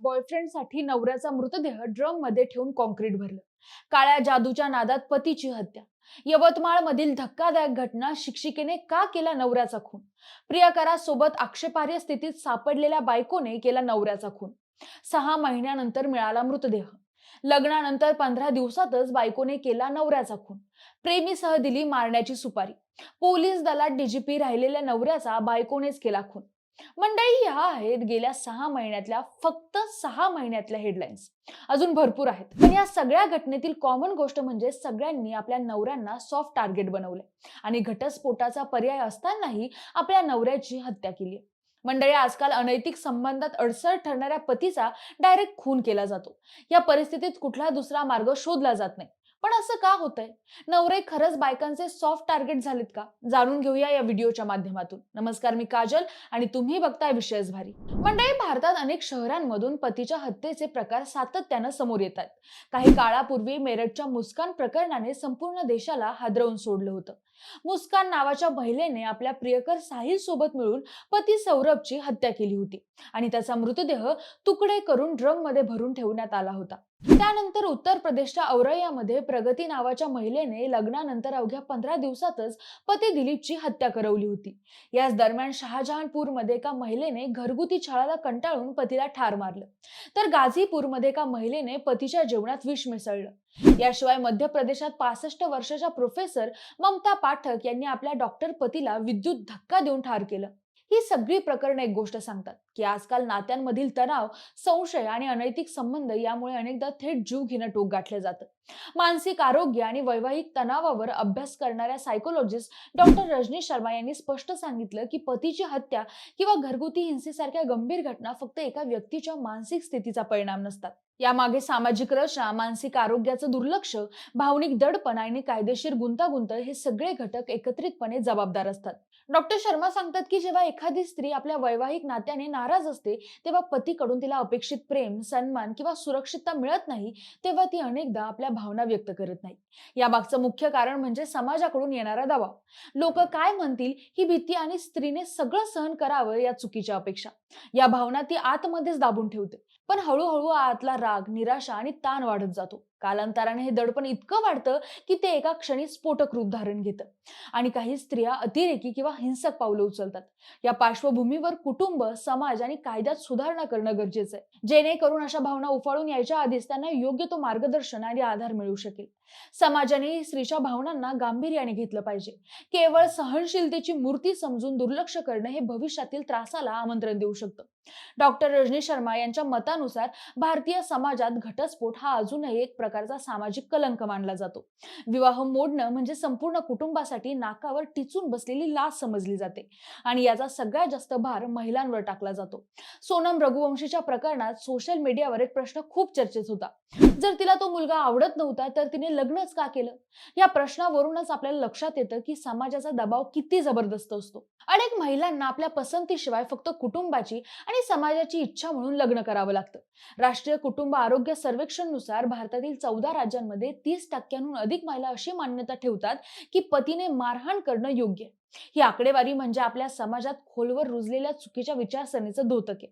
बॉयफ्रेंडसाठी नवऱ्याचा मृतदेह ड्रममध्ये ठेवून कॉन्क्रीट भरलं. काळ्या जादूच्या नादात पतीची हत्या. यवतमाळ मधील धक्कादायक घटना शिक्षिकेने का केला नवऱ्याचा खून? प्रियकरा सोबत आक्षेपार्ह स्थितीत सापडलेल्या बायकोने केला नवऱ्याचा खून. सहा महिन्यानंतर मिळाला मृतदेह. लग्नानंतर पंधरा दिवसातच बायकोने केला नवऱ्याचा खून. प्रेमीसह दिली मारण्याची सुपारी. पोलीस दलात डीजीपी राहिलेल्या नवऱ्याचा बायकोनेच केला खून. मंडळी ह्या आहेत गेल्या सहा महिन्यातल्या फक्त सहा महिन्यातल्या हेडलाईन्स अजून भरपूर आहेत. पण या सगळ्या घटनेतील कॉमन गोष्ट म्हणजे सगळ्यांनी आपल्या नवऱ्यांना सॉफ्ट टार्गेट बनवले. आणि घटस्फोटाचा पर्याय असतानाही आपल्या नवऱ्याची हत्या केली मंडळी आजकाल अनैतिक संबंधात अडसर ठरणाऱ्या पतीचा डायरेक्ट खून केला जातो. या परिस्थितीत कुठला दुसरा मार्ग शोधला जात नाही. पण असं का होतंय? नवरे खरंच बायकांचे सॉफ्ट टार्गेट झालेत का? जाणून घेऊया या व्हिडिओच्या माध्यमातून. नमस्कार मी काजल आणि तुम्ही बघताय विषयच भारी. मंडळी भारतात अनेक शहरांमधून पतीच्या हत्येचे प्रकार सातत्यानं समोर येतात काही काळापूर्वी मेरठच्या मुस्कान प्रकरणाने संपूर्ण देशाला हादरवून सोडलं होतं. मुस्कान नावाच्या महिलेने आपल्या प्रियकर साहिल सोबत मिळून पती सौरभची हत्या केली होती आणि त्याचा मृतदेह तुकडे करून ड्रममध्ये भरून ठेवण्यात आला होता. त्यानंतर उत्तर प्रदेशच्या औरयामध्ये प्रगती नावाच्या महिलेने लग्नानंतर अवघ्या पंधरा दिवसातच पती दिलीपची हत्या करवली होती. याच दरम्यान शहाजहानपूरमध्ये एका महिलेने घरगुती छळाला कंटाळून पतीला ठार मारलं. तर गाझीपूरमध्ये एका महिलेने पतीच्या जेवणात विष मिसळलं. याशिवाय मध्य प्रदेशात पासष्ट वर्षाच्या प्रोफेसर ममता पाठक यांनी आपल्या डॉक्टर पतीला विद्युत धक्का देऊन ठार केलं. ही सगळी प्रकरणं एक गोष्ट सांगतात की आजकाल नात्यांमधील तणाव संशय आणि अनैतिक संबंध यामुळे अनेकदा थेट जीव घेणं टोक गाठलं जातं. मानसिक आरोग्य आणि वैवाहिक तणावावर अभ्यास करणाऱ्या सायकोलॉजिस्ट डॉक्टर रजनी शर्मा यांनी स्पष्ट सांगितलं की पतीची हत्या किंवा घरगुती हिंसेसारख्या गंभीर घटना फक्त एका व्यक्तीच्या मानसिक स्थितीचा परिणाम नसतात. यामागे सामाजिक रचना मानसिक आरोग्याचं दुर्लक्ष भावनिक दडपण आणि कायदेशीर गुंतागुंत हे सगळे घटक एकत्रितपणे जबाबदार असतात. डॉक्टर शर्मा सांगतात की जेव्हा एखादी स्त्री आपल्या वैवाहिक नात्याने नाराज असते तेव्हा पतीकडून तिला अपेक्षित प्रेम सन्मान किंवा सुरक्षितता मिळत नाही तेव्हा ती अनेकदा आपल्या भावना व्यक्त करत नाही. यामागचं मुख्य कारण म्हणजे समाजाकडून येणारा दबाव. लोक काय म्हणतील ही भीती आणि स्त्रीने सगळं सहन करावं या चुकीच्या अपेक्षा. या भावना ती आतमध्येच दाबून ठेवते. पण हळूहळू आतला राग निराशा आणि ताण वाढत जातो. कालांतराने हे दडपण इतकं वाढतं की ते एका क्षणी स्फोटक रूप धारण घेतं. आणि काही स्त्रिया अतिरेकी किंवा हिंसक पावलं उचलतात. या पार्श्वभूमीवर कुटुंब समाज आणि कायद्यात सुधारणा करणं गरजेचं आहे. जेणेकरून अशा भावना उफाळून यायच्या आधीच त्यांना योग्य तो मार्गदर्शन आणि आधार मिळू शकेल. समाजाने स्त्रीच्या भावनांना गांभीर्याने घेतलं पाहिजे. केवळ सहनशीलतेची मूर्ती समजून दुर्लक्ष करणं हे भविष्यातील त्रासाला आमंत्रण देऊ शकतं. डॉक्टर रजनी शर्मा यांच्या मतानुसार भारतीय समाजात घटस्फोट हा अजूनही एक प्रकारचा सामाजिक कलंक मानला जातो. विवाह मोडणं म्हणजे संपूर्ण कुटुंबासाठी नाकावर टिचून बसलेली लाच समजली जाते आणि याचा सगळ्यात जास्त भार महिलांवर टाकला जातो. सोनम रघुवंशीच्या प्रकरणात सोशल मीडियावर एक प्रश्न खूप चर्चेत होता. जर तिला तो मुलगा आवडत नव्हता तर तिने लग्नच का केलं? या प्रश्नावरूनच आपल्याला लक्षात येतं की समाजाचा दबाव किती जबरदस्त असतो. अनेक महिलांना आपल्या पसंतीशिवाय फक्त कुटुंबाची आणि समाजाची इच्छा म्हणून लग्न करावं लागतं. राष्ट्रीय कुटुंब आरोग्य सर्वेक्षणनुसार भारतातील चौदा राज्यांमध्ये तीस टक्क्यांहून अधिक महिला अशी मान्यता ठेवतात की पतीने मारहाण करणं योग्य आहे. ही आकडेवारी म्हणजे आपल्या समाजात खोलवर रुजलेल्या चुकीच्या विचारसरणीचं द्योतक आहे.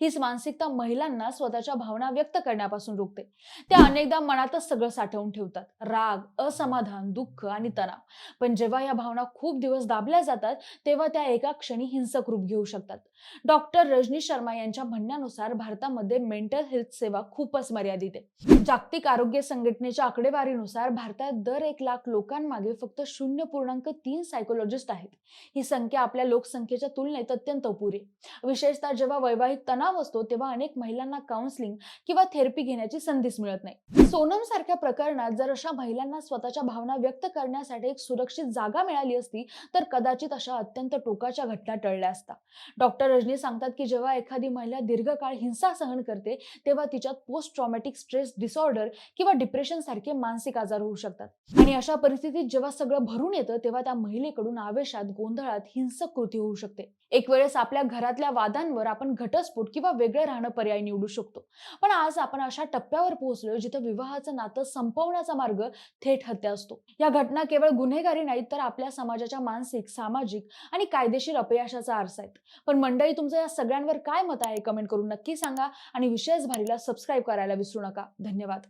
हीच मानसिकता महिलांना स्वतःच्या भावना व्यक्त करण्यापासून रोखते. त्या अनेकदा मनातच सगळं साठवून ठेवतात. राग असमाधान दुःख आणि तणाव. पण जेव्हा या भावना खूप दिवस दाबल्या जातात तेव्हा त्या एका क्षणी हिंसक रूप घेऊ शकतात. डॉक्टर रजनी शर्मा यांच्या म्हणण्यानुसार भारतामध्ये मेंटल हेल्थ सेवा खूपच मर्यादित आहे. जागतिक आरोग्य संघटनेच्या आकडेवारीनुसार भारतात दर एक लाख लोकांमागे फक्त शून्य पूर्णांक तीन सायकोलॉजिस्ट आहेत. ही संख्या आपल्या लोकसंख्येच्या तुलनेत अत्यंत अपुरी. विशेषतः जेव्हा वैवाहिक तणाव असतो तेव्हा अनेक महिलांना काउन्सिलिंग किंवा थेरपी घेण्याची संधीच मिळत नाही. सोनम सारख्या प्रकरणात जर अशा महिलांना स्वतःच्या भावना व्यक्त करण्यासाठी एक सुरक्षित जागा मिळाली असती तर कदाचित अशा अत्यंत टोकाच्या घटना टळल्या असता. डॉक्टर रजनी सांगतात की जेव्हा एखादी महिला दीर्घकाळ हिंसा सहन करते तेव्हा तिच्यात पोस्ट ट्रॉमॅटिक स्ट्रेस डिसऑर्डर किंवा डिप्रेशन सारखे मानसिक आजार होऊ शकतात. आणि अशा परिस्थितीत जेव्हा सगळं भरून येतं तेव्हा त्या महिलेकडून आवेशात गोंधळात हिंसक कृती होऊ शकते. एक वेळेस आपल्या घरातल्या वादांवर आपण घटस्फोट किंवा वेगळं राहणं पर्याय निवडू शकतो. पण आज आपण अशा टप्प्यावर पोहोचलो जिथं विवाहाचं नातं संपवण्याचा मार्ग थेट हत्या असतो. या घटना केवळ गुन्हेगारी नाहीत तर आपल्या समाजाच्या मानसिक सामाजिक आणि कायदेशीर अपयशाचा आरसा आहेत. पण मंडळी तुमचं या सगळ्यांवर काय मत आहे? कमेंट करून नक्की सांगा आणि विशेष भारीला सबस्क्राईब करायला विसरू नका. धन्यवाद.